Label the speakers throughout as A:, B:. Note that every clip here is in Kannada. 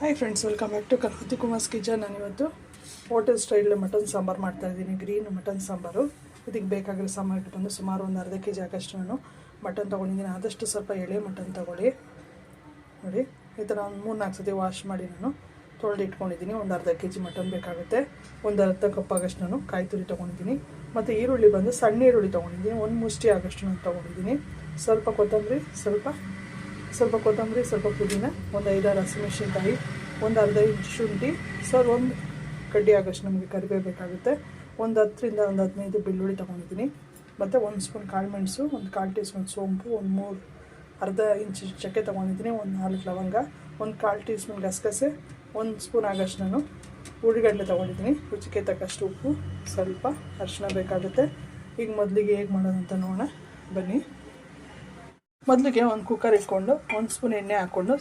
A: Hi friends welcome back to Kalpathi Kumar's kitchen ನಾನು ಇವತ್ತು ಹೋಟೆಲ್ ಸ್ಟೈಲ್ ಮಟನ್ ಸಾಂಬಾರು ಮಾಡ್ತಾ ಇದ್ದೀನಿ. Green mutton sambar. ಇದಕ್ಕೆ ಬೇಕಾಗಿರೋ ಸಾಂಬಾರು ಇಟ್ಕೊಂಡು ಸುಮಾರು ಒಂದು ಅರ್ಧ ಕೆ ಜಿ ಆಗಷ್ಟು ನಾನು ಮಟನ್ ತೊಗೊಂಡಿದ್ದೀನಿ ಆದಷ್ಟು ಸ್ವಲ್ಪ ಎಳೆ ಮಟನ್ ತೊಗೊಳ್ಳಿ. ನೋಡಿ, ಈ ಥರ ಒಂದು ಮೂರು ನಾಲ್ಕು ಸತಿ ವಾಶ್ ಮಾಡಿ ನಾನು ತೊಳೆದು ಇಟ್ಕೊಂಡಿದ್ದೀನಿ. ಒಂದು ಅರ್ಧ ಕೆ ಜಿ ಮಟನ್ ಬೇಕಾಗುತ್ತೆ. ಒಂದು ಅರ್ಧ ಕಪ್ ಆಗಷ್ಟು ನಾನು ಕಾಯಿ ತುರಿ ತೊಗೊಂಡಿದ್ದೀನಿ. ಮತ್ತು ಈರುಳ್ಳಿ ಬಂದು ಸಣ್ಣ ಈರುಳ್ಳಿ ತೊಗೊಂಡಿದ್ದೀನಿ. ಒಂದು ಮುಷ್ಟಿ ಆಗಷ್ಟು ನಾನು ತೊಗೊಂಡಿದ್ದೀನಿ. ಸ್ವಲ್ಪ ಕೊತ್ತಂಬರಿ, ಸ್ವಲ್ಪ ಸ್ವಲ್ಪ ಕೊತ್ತಂಬರಿ, ಸ್ವಲ್ಪ ಪುದೀನ, ಒಂದು ಐದಾರು ಹಸಿಮೆಣಸಿನ್ಕಾಯಿ, ಒಂದು ಅರ್ಧ ಇಂಚು ಶುಂಠಿ. ಸರ್, ಒಂದು ಕಡ್ಡಿ ಆಗೋಷ್ಟು ನಮಗೆ ಕರಿಬೇವು ಬೇಕಾಗುತ್ತೆ ಒಂದು ಹತ್ತರಿಂದ ಒಂದು ಹದಿನೈದು ಬೆಳ್ಳುಳ್ಳಿ ತೊಗೊಂಡಿದ್ದೀನಿ. ಮತ್ತು ಒಂದು ಸ್ಪೂನ್ ಕಾಳು ಮೆಣಸು ಒಂದು ಕಾಲು ಟೀ ಸ್ಪೂನ್ ಸೋಂಪು, ಒಂದು ಮೂರು ಅರ್ಧ ಇಂಚು ಚಕ್ಕೆ ತೊಗೊಂಡಿದ್ದೀನಿ, ಒಂದು ನಾಲ್ಕು ಲವಂಗ, ಒಂದು ಕಾಲು ಟೀ ಸ್ಪೂನ್ ಗಸಗಸೆ, ಒಂದು ಸ್ಪೂನ್ ಆಗಷ್ಟು ನಾನು ಉಳ್ಳಿಗಡ್ಡೆ ತೊಗೊಂಡಿದ್ದೀನಿ. ರುಚಿಗೆ ತಕ್ಕಷ್ಟು ಉಪ್ಪು, ಸ್ವಲ್ಪ ಅರಿಶಿನ ಬೇಕಾಗುತ್ತೆ. ಈಗ ಮೊದಲಿಗೆ ಹೇಗೆ ಮಾಡೋದಂತ ನೋಡೋಣ. ಬನ್ನಿ. ಮೊದಲಿಗೆ ಒಂದು ಕುಕ್ಕರ್ ಇಟ್ಕೊಂಡು ಒಂದು ಸ್ಪೂನ್ ಎಣ್ಣೆ ಹಾಕ್ಕೊಂಡು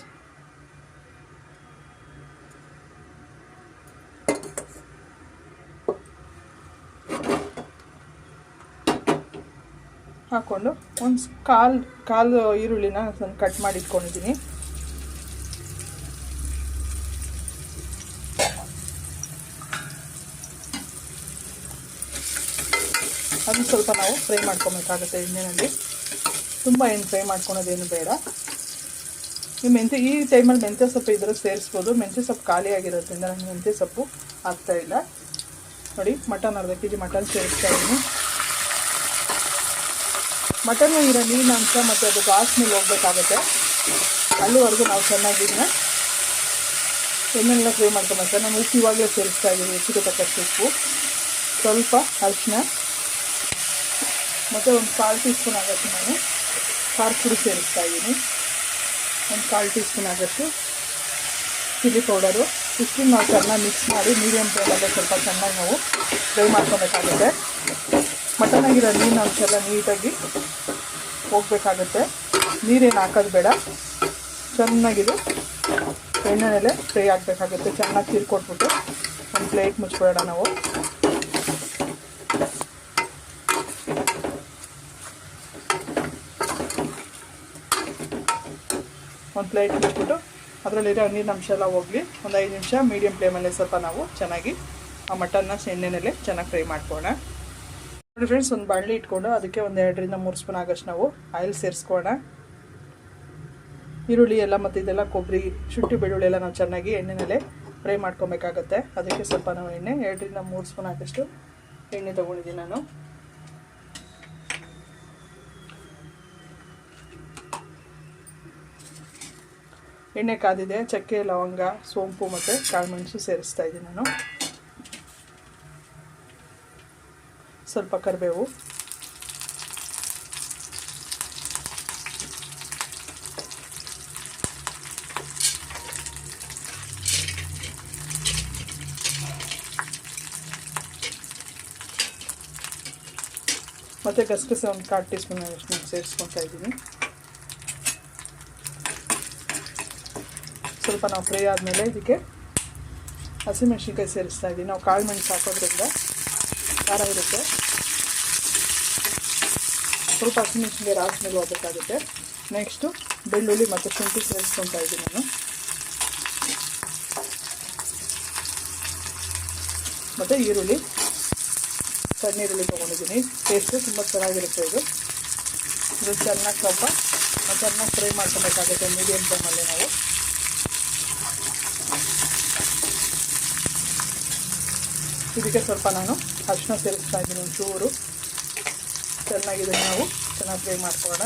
A: ಹಾಕ್ಕೊಂಡು ಒಂದು ಕಾಲು ಕಾಲು ಈರುಳ್ಳಿನ ನಾನು ಕಟ್ ಮಾಡಿ ಇಟ್ಕೊಂಡಿದ್ದೀನಿ ಅದು ಸ್ವಲ್ಪ ನಾವು ಫ್ರೈ ಮಾಡ್ಕೊಬೇಕಾಗುತ್ತೆ ಎಣ್ಣೆಯಲ್ಲಿ ತುಂಬ ಏನು ಫ್ರೈ ಮಾಡ್ಕೊಳೋದೇನು ಬೇಡ. ಈ ಮೆಂತ್ಯ, ಈ ಟೈಮಲ್ಲಿ ಮೆಂತ್ಯ ಸೊಪ್ಪು ಇದ್ರೆ ಸೇರಿಸ್ಬೋದು. ಮೆಂತ್ಯ ಸೊಪ್ಪು ಖಾಲಿ ಆಗಿರೋದ್ರಿಂದ ನನಗೆ ಮೆಂತ್ಯ ಸೊಪ್ಪು ಆಗ್ತಾ ಇಲ್ಲ. ನೋಡಿ, ಮಟನ್ ಅರ್ಧ ಕೆ ಜಿ ಮಟನ್ ಸೇರಿಸ್ತಾ ಇದ್ದೀನಿ. ಮಟನ್ ಇರೋ ನೀರಿನಂಶ ಮತ್ತು ಅದು ಮೇಲೆ ಹೋಗ್ಬೇಕಾಗುತ್ತೆ. ಅಲ್ಲಿವರೆಗೂ ನಾವು ಚೆನ್ನಾಗಿ ಇದನ್ನ ಎಣ್ಣೆಲ್ಲ ಫ್ರೈ ಮಾಡ್ಕೊಬೇಕು ನಾನು ಉಪ್ಪು ಇವಾಗಲೇ ಸೇರಿಸ್ತಾ ಇದ್ದೀನಿ, ಹೆಚ್ಚಿಗೆ ತಕ್ಕಷ್ಟು ಉಪ್ಪು. ಸ್ವಲ್ಪ ಅರಿಶಿನ ಮತ್ತು ಒಂದು ಕಾಲು ಟೀ ಸ್ಪೂನ್ ಆಗುತ್ತೆ ನಾನು ಖಾರ ಪುಡಿ ಸೇರಿಸ್ತಾ ಇದ್ದೀನಿ ಒಂದು ಕಾಲು ಟೀ ಸ್ಪೂನ್ ಆಗೋಷ್ಟು ಚಿಲ್ಲಿ ಪೌಡರು ಇಷ್ಟು ನಾವು ಚೆನ್ನಾಗಿ ಮಿಕ್ಸ್ ಮಾಡಿ ಮೀಡಿಯಮ್ ಫ್ಲೇಮಲ್ಲೇ ಸ್ವಲ್ಪ ಚೆನ್ನಾಗಿ ನಾವು ಫ್ರೈ ಮಾಡ್ಕೊಬೇಕಾಗುತ್ತೆ. ಮಟನ್ ಆಗಿರೋ ನೀರಿನ ಅಂಶ ಎಲ್ಲ ನೀಟಾಗಿ ಹೋಗಬೇಕಾಗುತ್ತೆ. ನೀರೇನು ಹಾಕೋದು ಬೇಡ. ಚೆನ್ನಾಗಿದು ಎಣ್ಣೆನಲ್ಲೇ ಫ್ರೈ ಆಗಬೇಕಾಗುತ್ತೆ. ಚೆನ್ನಾಗಿ ತಿರ್ಕೊಟ್ಬಿಟ್ಟು ಒಂದು ಪ್ಲೇಟ್ ಮುಚ್ಬಿಡೋಣ ನಾವು. ಒಂದು ಪ್ಲೇಟ್ ಇಟ್ಬಿಟ್ಟು ಅದರಲ್ಲಿರೋ ನೀರಿನ ಅಂಶ ಎಲ್ಲ ಹೋಗಲಿ. ಒಂದು ಐದು ನಿಮಿಷ ಮೀಡಿಯಮ್ ಫ್ಲೇಮಲ್ಲೇ ಸ್ವಲ್ಪ ನಾವು ಚೆನ್ನಾಗಿ ಆ ಮಟನ್ನ ಎಣ್ಣೆನಲ್ಲೇ ಚೆನ್ನಾಗಿ ಫ್ರೈ ಮಾಡ್ಕೋಣ ನೋಡಿ ಫ್ರೆಂಡ್ಸ್ ಒಂದು ಬಾಣಲಿ ಇಟ್ಕೊಂಡು ಅದಕ್ಕೆ ಒಂದು ಎರಡರಿಂದ ಮೂರು ಸ್ಪೂನ್ ಆಗೋಷ್ಟು ನಾವು ಆಯಿಲ್ ಸೇರಿಸ್ಕೋಣ ಈರುಳ್ಳಿ ಎಲ್ಲ ಮತ್ತು ಇದೆಲ್ಲ ಕೊಬ್ಬರಿ, ಶುಂಠಿ ಬೆಳ್ಳುಳ್ಳಿ ಎಲ್ಲ ನಾವು ಚೆನ್ನಾಗಿ ಎಣ್ಣೆನಲ್ಲೇ ಫ್ರೈ ಮಾಡ್ಕೊಬೇಕಾಗತ್ತೆ. ಅದಕ್ಕೆ ಸ್ವಲ್ಪ ನಾವು ಎಣ್ಣೆ, ಎರಡರಿಂದ ಮೂರು ಸ್ಪೂನ್ ಆಗೋಷ್ಟು ಎಣ್ಣೆ ತೊಗೊಂಡಿದ್ದೀನಿ ನಾನು. ಎಣ್ಣೆ ಕಾದಿದೆ, ಚಕ್ಕೆ, ಲವಂಗ, ಸೋಂಪು ಮತ್ತು ಕಾಳುಮೆಣಸು ಸೇರಿಸ್ತಾ ಇದ್ದೀನಿ ನಾನು. ಸ್ವಲ್ಪ ಕರಿಬೇವು. ಮತ್ತು ಗಸಗಸೆ ಒಂದು ಕಾಲು ಟೀ ಸ್ಪೂನ್ ಸೇರಿಸ್ಕೊತಾ ಇದ್ದೀನಿ. ಸ್ವಲ್ಪ ನಾವು ಫ್ರೈ ಆದಮೇಲೆ ಇದಕ್ಕೆ ಹಸಿಮೆಣ್ಸಿನ್ಕಾಯಿ ಸೇರಿಸ್ತಾ ಇದ್ದೀವಿ. ನಾವು ಕಾಳು ಮೆಣಸು ಹಾಕೋದ್ರಿಂದ ಖಾರ ಇರುತ್ತೆ. ಸ್ವಲ್ಪ ಹಸಿಮೆಣ್ಸಿನ್ಕಾಯಿ ರಾಸ್ ಮೇಲೆ ಹೋಗಬೇಕಾಗುತ್ತೆ. ನೆಕ್ಸ್ಟು ಬೆಳ್ಳುಳ್ಳಿ ಮತ್ತು ಶುಂಠಿ ಸೇರಿಸ್ಕೊತಾ ಇದ್ದೀನಿ ನಾನು. ಮತ್ತು ಈರುಳ್ಳಿ ಸಣ್ಣ ಈರುಳ್ಳಿ ತೊಗೊಂಡಿದ್ದೀನಿ. ಟೇಸ್ಟು ತುಂಬ ಚೆನ್ನಾಗಿರುತ್ತೆ ಇದು. ಇದು ಚೆನ್ನಾಗಿ ಸ್ವಲ್ಪ ಚೆನ್ನಾಗಿ ಫ್ರೈ ಮಾಡ್ಕೊಬೇಕಾಗುತ್ತೆ ಮೀಡಿಯಮ್ ಫ್ಲೇಮಲ್ಲಿ ನಾವು. ಇದಕ್ಕೆ ಸ್ವಲ್ಪ ನಾನು ಅರಿಶಿನ ಸೇರಿಸ್ತಾ ಇದ್ದೀನಿ, ಒಂಚೂರು. ಚೆನ್ನಾಗಿದೆ ನಾವು. ಚೆನ್ನಾಗಿ ಫ್ರೈ ಮಾಡ್ಕೊಳ್ಳೋಣ.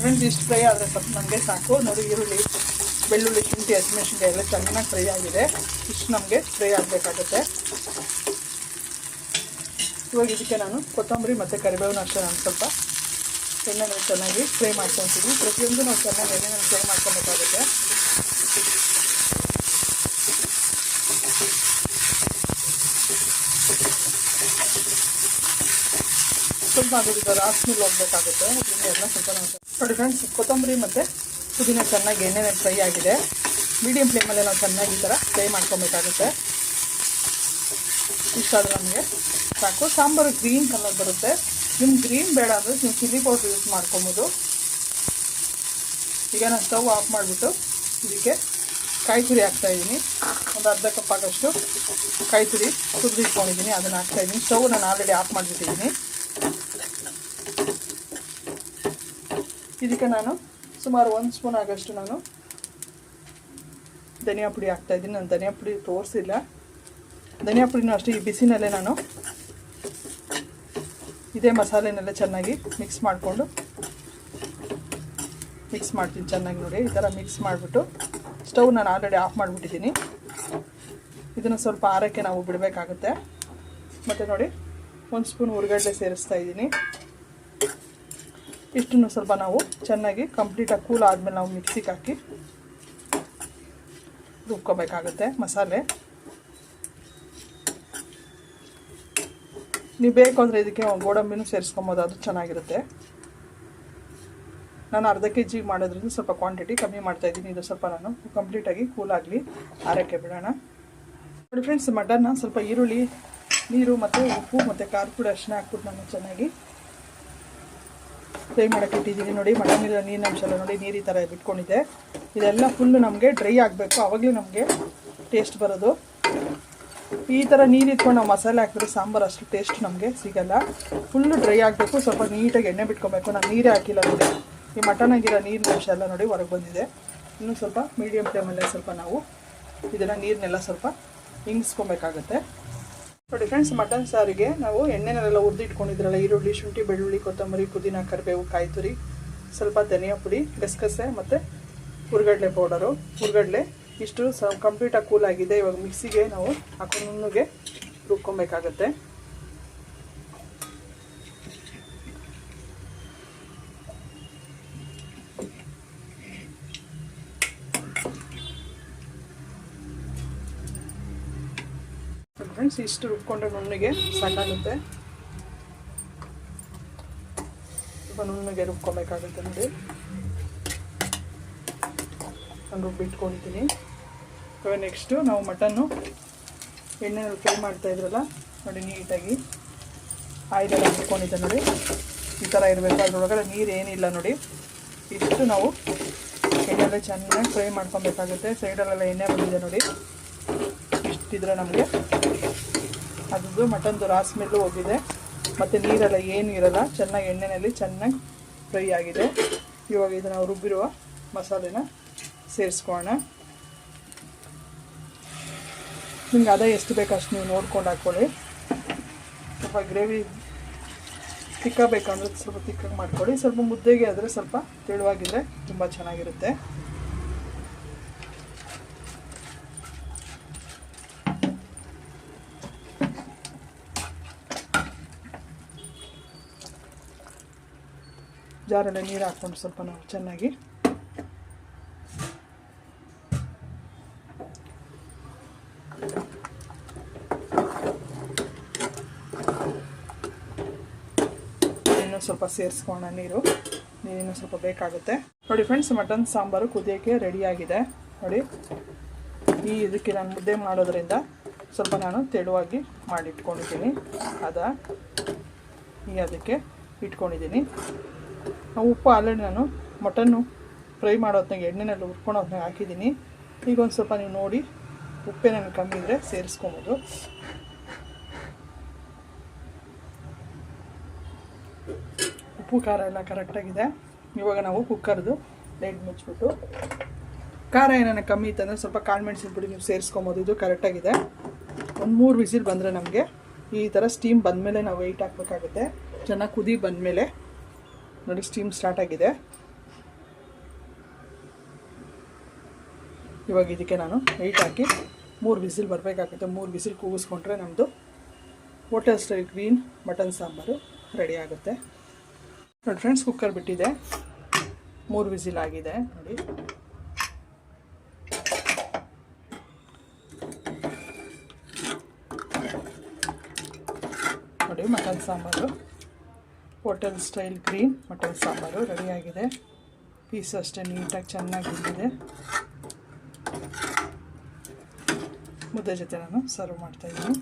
A: ಫ್ರೆಂಡ್ಸ್ ಇಷ್ಟು ಫ್ರೈ ಆದರೆ ಸ್ವಲ್ಪ ನಮಗೆ ಸಾಕು. ನೋಡಿ, ಈರುಳ್ಳಿ, ಬೆಳ್ಳುಳ್ಳಿ, ಶುಂಠಿ, ಹಸಿಮೆಣಸಿನ್ಕಾಯಿ ಎಲ್ಲ ಚೆನ್ನಾಗಿ ಫ್ರೈ ಆಗಿದೆ. ಇಷ್ಟು ನಮಗೆ ಫ್ರೈ ಆಗಬೇಕಾಗುತ್ತೆ. ಇವಾಗ ಇದಕ್ಕೆ ನಾನು ಕೊತ್ತಂಬರಿ ಮತ್ತು ಕರಿಬೇವನ್ನ ಅಷ್ಟೇ ನಾನು ಸ್ವಲ್ಪ ಎಣ್ಣೆನಲ್ಲಿ ಚೆನ್ನಾಗಿ ಫ್ರೈ ಮಾಡ್ಕೊತೀವಿ ಪ್ರತಿಯೊಂದು ನಾವು ಚೆನ್ನಾಗಿ ಎಣ್ಣೆನಲ್ಲಿ ಫ್ರೈ ಮಾಡ್ಕೊಬೇಕಾಗುತ್ತೆ ಸ್ವಲ್ಪ ಅದರಿಂದ ಮೇಲೆ ಹೋಗ್ಬೇಕಾಗುತ್ತೆ ಅದರಿಂದ ಎಲ್ಲ ಸ್ವಲ್ಪ ನೋಡಿ ಫ್ರೆಂಡ್ಸ್ ಕೊತ್ತಂಬರಿ ಮತ್ತು ಪುದೀನ ಚೆನ್ನಾಗಿ ಎಣ್ಣೆನಲ್ಲಿ ಫ್ರೈ ಆಗಿದೆ. ಮೀಡಿಯಮ್ ಫ್ಲೇಮಲ್ಲಿ ನಾವು ಚೆನ್ನಾಗಿ ಈ ಥರ ಫ್ರೈ ಮಾಡ್ಕೊಬೇಕಾಗುತ್ತೆ ಇಷ್ಟ ಆದರೆ ನಮಗೆ ಸಾಕು. ಸಾಂಬಾರು ಗ್ರೀನ್ ಕಲರ್ ಬರುತ್ತೆ. ನಿಮ್ಗೆ ಗ್ರೀನ್ ಬೇಡ ಅಂದರೆ ನೀವು ಚಿಲ್ಲಿ ಪೌಡ್ರ್ ಯೂಸ್ ಮಾಡ್ಕೊಬೋದು. ಈಗ ನಾನು ಸ್ಟವ್ ಆಫ್ ಮಾಡಿಬಿಟ್ಟು ಇದಕ್ಕೆ ಕಾಯಿ ತುರಿ ಹಾಕ್ತಾಯಿದ್ದೀನಿ ಒಂದು ಅರ್ಧ ಕಪ್ ಆಗೋಷ್ಟು ಕಾಯಿ ತುರಿ ತುರಿದಿಟ್ಕೊಂಡಿದ್ದೀನಿ ಅದನ್ನು ಹಾಕ್ತಾಯಿದ್ದೀನಿ ಸ್ಟವ್ ನಾನು ಆಲ್ರೆಡಿ ಆಫ್ ಮಾಡಿಬಿಟ್ಟಿದ್ದೀನಿ. ಇದಕ್ಕೆ ನಾನು ಸುಮಾರು ಒಂದು ಸ್ಪೂನ್ ಆಗೋಷ್ಟು ನಾನು ಧನಿಯಾ ಪುಡಿ ಹಾಕ್ತಾಯಿದ್ದೀನಿ ನಾನು ಧನಿಯಾ ಪುಡಿ ತೋರಿಸಿಲ್ಲ. ಧನಿಯಾ ಪುಡಿನೂ ಅಷ್ಟೇ, ಈ ಬಿಸಿನಲ್ಲೇ ನಾನು ಇದೇ ಮಸಾಲೆನೆಲ್ಲ ಚೆನ್ನಾಗಿ ಮಿಕ್ಸ್ ಮಾಡಿಕೊಂಡು ಮಿಕ್ಸ್ ಮಾಡ್ತೀನಿ ಚೆನ್ನಾಗಿ ನೋಡಿ, ಈ ಥರ ಮಿಕ್ಸ್ ಮಾಡಿಬಿಟ್ಟು ಸ್ಟವ್ ನಾನು ಆಲ್ರೆಡಿ ಆಫ್ ಮಾಡಿಬಿಟ್ಟಿದ್ದೀನಿ. ಇದನ್ನು ಸ್ವಲ್ಪ ಆರಕ್ಕೆ ನಾವು ಬಿಡಬೇಕಾಗುತ್ತೆ. ಮತ್ತು ನೋಡಿ, ಒಂದು ಸ್ಪೂನ್ ಉರ್ಗಡ್ಲೆ ಸೇರಿಸ್ತಾ ಇದ್ದೀನಿ. ಇಷ್ಟನ್ನು ಸ್ವಲ್ಪ ನಾವು ಚೆನ್ನಾಗಿ ಕಂಪ್ಲೀಟಾಗಿ ಕೂಲ್ ಆದಮೇಲೆ ನಾವು ಮಿಕ್ಸಿಗೆ ಹಾಕಿ ರುಬ್ಕೋಬೇಕಾಗುತ್ತೆ ಮಸಾಲೆ. ನೀವು ಬೇಕು ಅಂದರೆ ಇದಕ್ಕೆ ಗೋಡಂಬಿನೂ ಸೇರಿಸ್ಕೊಬೋದು, ಅದು ಚೆನ್ನಾಗಿರುತ್ತೆ. ನಾನು ಅರ್ಧ ಕೆ ಜಿ ಮಾಡೋದ್ರಿಂದ ಸ್ವಲ್ಪ ಕ್ವಾಂಟಿಟಿ ಕಮ್ಮಿ ಮಾಡ್ತಾ ಇದ್ದೀನಿ. ಇದು ಸ್ವಲ್ಪ ನಾನು ಕಂಪ್ಲೀಟಾಗಿ ಕೂಲಾಗಲಿ ಆರಕ್ಕೆ ಬಿಡೋಣ. ನೋಡಿ ಫ್ರೆಂಡ್ಸ್ ಮಟನ್ನ ಸ್ವಲ್ಪ ಈರುಳ್ಳಿ, ನೀರು ಮತ್ತು ಉಪ್ಪು ಮತ್ತು ಖಾರ ಪುಡಿ ಅರಿಶಿನ ಹಾಕ್ಬಿಟ್ಟು ನಾನು ಚೆನ್ನಾಗಿ ಫ್ರೈ ಮಾಡೋಕ್ಕೆ ಇಟ್ಟಿದ್ದೀನಿ. ನೋಡಿ ಮಟನಿರೋ ನೀರಿನ ಅಂಶ ಎಲ್ಲ ನೋಡಿ, ನೀರು ಈ ಥರ ಬಿಟ್ಕೊಂಡಿದ್ದೆ ಇದೆಲ್ಲ ಫುಲ್ಲು ನಮಗೆ ಡ್ರೈ ಆಗಬೇಕು. ಆವಾಗಲೇ ನಮಗೆ ಟೇಸ್ಟ್ ಬರೋದು. ಈ ಥರ ನೀರು ಇಟ್ಕೊಂಡು ನಾವು ಮಸಾಲೆ ಹಾಕಿದ್ರೆ ಸಾಂಬಾರು ಅಷ್ಟು ಟೇಸ್ಟ್ ನಮಗೆ ಸಿಗಲ್ಲ. ಫುಲ್ಲು ಡ್ರೈ ಆಗಬೇಕು, ಸ್ವಲ್ಪ ನೀಟಾಗಿ ಎಣ್ಣೆ ಬಿಟ್ಕೊಬೇಕು. ನಾನು ನೀರೇ ಹಾಕಿಲ್ಲ ನೋಡಿ. ಈ ಆಗಿರೋ ನೀರಿನ ಅಂಶ ಎಲ್ಲ ನೋಡಿ ಹೊರಗೆ ಬಂದಿದೆ. ಇನ್ನೂ ಸ್ವಲ್ಪ ಮೀಡಿಯಮ್ ಫ್ಲೇಮಲ್ಲೇ ಸ್ವಲ್ಪ ನಾವು ಇದನ್ನು ನೀರನ್ನೆಲ್ಲ ಸ್ವಲ್ಪ ಹಿಂಗಿಸ್ಕೊಬೇಕಾಗತ್ತೆ. ನೋಡಿ ಫ್ರೆಂಡ್ಸ್ ಮಟನ್ ಸಾರಿಗೆ ನಾವು ಎಣ್ಣೆನೆಲ್ಲ ಹುರಿದಿಟ್ಕೊಂಡಿದ್ರಲ್ಲ ಈರುಳ್ಳಿ, ಶುಂಠಿ, ಬೆಳ್ಳುಳ್ಳಿ, ಕೊತ್ತಂಬರಿ, ಪುದೀನ, ಕರಿಬೇವು, ಕಾಯಿ ತುರಿ, ಸ್ವಲ್ಪ ಧನಿಯಾ ಪುಡಿ, ಗಸಗಸೆ ಮತ್ತು ಹುರ್ಗಡ್ಲೆ ಪೌಡರು ಹುರ್ಗಡ್ಲೆ ಇಷ್ಟು ಸ ಕಂಪ್ಲೀಟಾಗಿ ಕೂಲ್ ಆಗಿದೆ ಇವಾಗ ಮಿಕ್ಸಿಗೆ ನಾವು ಹಾಕೊಂಡು ನುಣ್ಣಗೆ ರುಬ್ಕೊಬೇಕಾಗತ್ತೆ. ಫ್ರೆಂಡ್ಸ್, ಇಷ್ಟು ರುಬ್ಕೊಂಡ್ರೆ ನುಣ್ಣಗೆ ಸಾಕಾಗುತ್ತೆ. ಸ್ವಲ್ಪ ನುಣ್ಣಗೆ ರುಬ್ಕೊಬೇಕಾಗುತ್ತೆ ನೋಡಿ. ನಾನು ರುಬ್ಬಿಟ್ಕೊಂಡಿದ್ದೀನಿ ಇವಾಗ ನೆಕ್ಸ್ಟು ನಾವು ಮಟನ್ನು ಎಣ್ಣೆನಲ್ಲಿ ಫ್ರೈ ಮಾಡ್ತಾ ಇದ್ರಲ್ಲ, ನೋಡಿ ನೀಟಾಗಿ ಆಯಿಲೆಲ್ಲ ಹಾಕ್ಕೊಂಡಿದ್ದೆ ನೋಡಿ. ಈ ಥರ ಇರಬೇಕು. ಅದರೊಳಗಡೆ ನೀರು ಏನಿಲ್ಲ ನೋಡಿ. ಇಷ್ಟು ನಾವು ಎಣ್ಣೆಲ್ಲ ಚೆನ್ನಾಗಿ ಫ್ರೈ ಮಾಡ್ಕೊಬೇಕಾಗುತ್ತೆ. ಸೈಡಲ್ಲೆಲ್ಲ ಎಣ್ಣೆ ಬಂದಿದೆ ನೋಡಿ. ಇಷ್ಟಿದ್ರೆ ನಮಗೆ. ಅದು ಮಟನ್ದು ರಾಸ್ ಮೇಲೂ ಹೋಗಿದೆ. ಮತ್ತು ನೀರೆಲ್ಲ ಏನು ಇರಲ್ಲ. ಚೆನ್ನಾಗಿ ಎಣ್ಣೆಯಲ್ಲಿ ಚೆನ್ನಾಗಿ ಫ್ರೈ ಆಗಿದೆ. ಇವಾಗ ಇದು ನಾವು ರುಬ್ಬಿರುವ ಮಸಾಲೆನ ಸೇರಿಸ್ಕೊಳ್ಳೋಣ. ನಿಮ್ಗೆ ಅದೇ ಎಷ್ಟು ಬೇಕು ಅಷ್ಟು ನೀವು ನೋಡ್ಕೊಂಡು ಹಾಕ್ಕೊಳ್ಳಿ. ಸ್ವಲ್ಪ ಗ್ರೇವಿ ತಿಕ್ಕಬೇಕಂದ್ರೆ ಸ್ವಲ್ಪ ತಿಕ್ಕಾಗಿ ಮಾಡ್ಕೊಳ್ಳಿ. ಸ್ವಲ್ಪ ಮುದ್ದೆಗೆ ಆದರೆ ಸ್ವಲ್ಪ ತೆಳುವಾಗಿದ್ರೆ ತುಂಬ ಚೆನ್ನಾಗಿರುತ್ತೆ. ಜಾರಲ್ಲಿ ನೀರು ಹಾಕ್ಕೊಂಡು ಸ್ವಲ್ಪ ನಾವು ಚೆನ್ನಾಗಿ ಇನ್ನೂ ಸ್ವಲ್ಪ ಸೇರಿಸ್ಕೊಳ್ಳೋಣ ನೀರು. ನೀರಿನ ಸ್ವಲ್ಪ ಬೇಕಾಗುತ್ತೆ. ನೋಡಿ ಫ್ರೆಂಡ್ಸ್ ಮಟನ್, ಸಾಂಬಾರು ಕುದಿಯೋಕ್ಕೆ ರೆಡಿಯಾಗಿದೆ ನೋಡಿ, ಈ ಇದಕ್ಕೆ ನಾನು ಮುದ್ದೆ ಮಾಡೋದ್ರಿಂದ ಸ್ವಲ್ಪ ನಾನು ತೆಳುವಾಗಿ ಮಾಡಿಟ್ಕೊಂಡಿದ್ದೀನಿ. ಅದ, ಈ ಅದಕ್ಕೆ ಇಟ್ಕೊಂಡಿದ್ದೀನಿ. ಉಪ್ಪು ಆಲ್ರೆಡಿ ನಾನು ಮಟನ್ನು ಫ್ರೈ ಮಾಡೋದ್ನಾಗ ಎಣ್ಣೆನಲ್ಲಿ ಹುರ್ಕೊಳೋದ್ನಾಗ ಹಾಕಿದ್ದೀನಿ. ಈಗ ಒಂದು ಸ್ವಲ್ಪ ನೀವು ನೋಡಿ ಉಪ್ಪೇನ ಕಮ್ಮಿ ಇದ್ದರೆ ಸೇರಿಸ್ಕೊಬೋದು. ಉಪ್ಪು, ಖಾರ ಎಲ್ಲ ಕರೆಕ್ಟಾಗಿದೆ ಇವಾಗ ನಾವು ಕುಕ್ಕರ್ದು ಲೈಟ್ ಮುಚ್ಚಿಬಿಟ್ಟು ಖಾರ ಏನಾನ ಕಮ್ಮಿ ಇತ್ತಂದರೆ ಸ್ವಲ್ಪ ಕಾಳು ಮೆಣಸಿನ ಪುಡಿ ನೀವು ಸೇರಿಸ್ಕೊಬೋದು. ಇದು ಕರೆಕ್ಟಾಗಿದೆ ಒಂದು ಮೂರು ವಿಸಿಲ್ ಬಂದರೆ ನಮಗೆ ಈ ಥರ ಸ್ಟೀಮ್ ಬಂದಮೇಲೆ ನಾವು ವೆಯ್ಟ್ ಹಾಕಬೇಕಾಗುತ್ತೆ. ಚೆನ್ನಾಗಿ ಕುದಿ ಬಂದಮೇಲೆ ನೋಡಿ ಸ್ಟೀಮ್ ಸ್ಟಾರ್ಟ್ ಆಗಿದೆ. ಇವಾಗ ಇದಕ್ಕೆ ನಾನು ವೆಯ್ಟ್ ಹಾಕಿ ಮೂರು ವಿಸಿಲ್ ಬರಬೇಕಾಗುತ್ತೆ. ಮೂರು ವಿಸಿಲ್ ಕೂಗಿಸ್ಕೊಂಡ್ರೆ ನಮ್ಮದು hotel style green mutton sambar ready ಆಗುತ್ತೆ. ನೋಡಿ ಫ್ರೆಂಡ್ಸ್ ಕುಕ್ಕರ್ ಬಿಟ್ಟಿದೆ. ಮೂರು ವಿಸಿಲ್ ಆಗಿದೆ. ನೋಡಿ. ನೋಡಿ, mutton sambar. Hotel style green mutton sambar ರೆಡಿಯಾಗಿದೆ ಪೀಸ್ ಅಷ್ಟೇ ನೀಟಾಗಿ ಚೆನ್ನಾಗಿ ಬಿದ್ದಿದೆ ಮುದ್ದೆ ಜೊತೆ ನಾನು ಸರ್ವ್ ಮಾಡ್ತಾಯಿದ್ದೀನಿ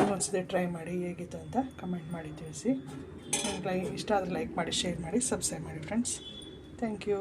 A: ಇನ್ನೊಂದ್ಸತಿ ಟ್ರೈ ಮಾಡಿ ಹೇಗಿತ್ತು ಅಂತ ಕಮೆಂಟ್ ಮಾಡಿ ತಿಳಿಸಿ. ಲೈ ಇಷ್ಟ ಆದರೆ ಲೈಕ್ ಮಾಡಿ ಶೇರ್ ಮಾಡಿ ಸಬ್ಸ್ಕ್ರೈಬ್ ಮಾಡಿ ಫ್ರೆಂಡ್ಸ್ ಥ್ಯಾಂಕ್ ಯು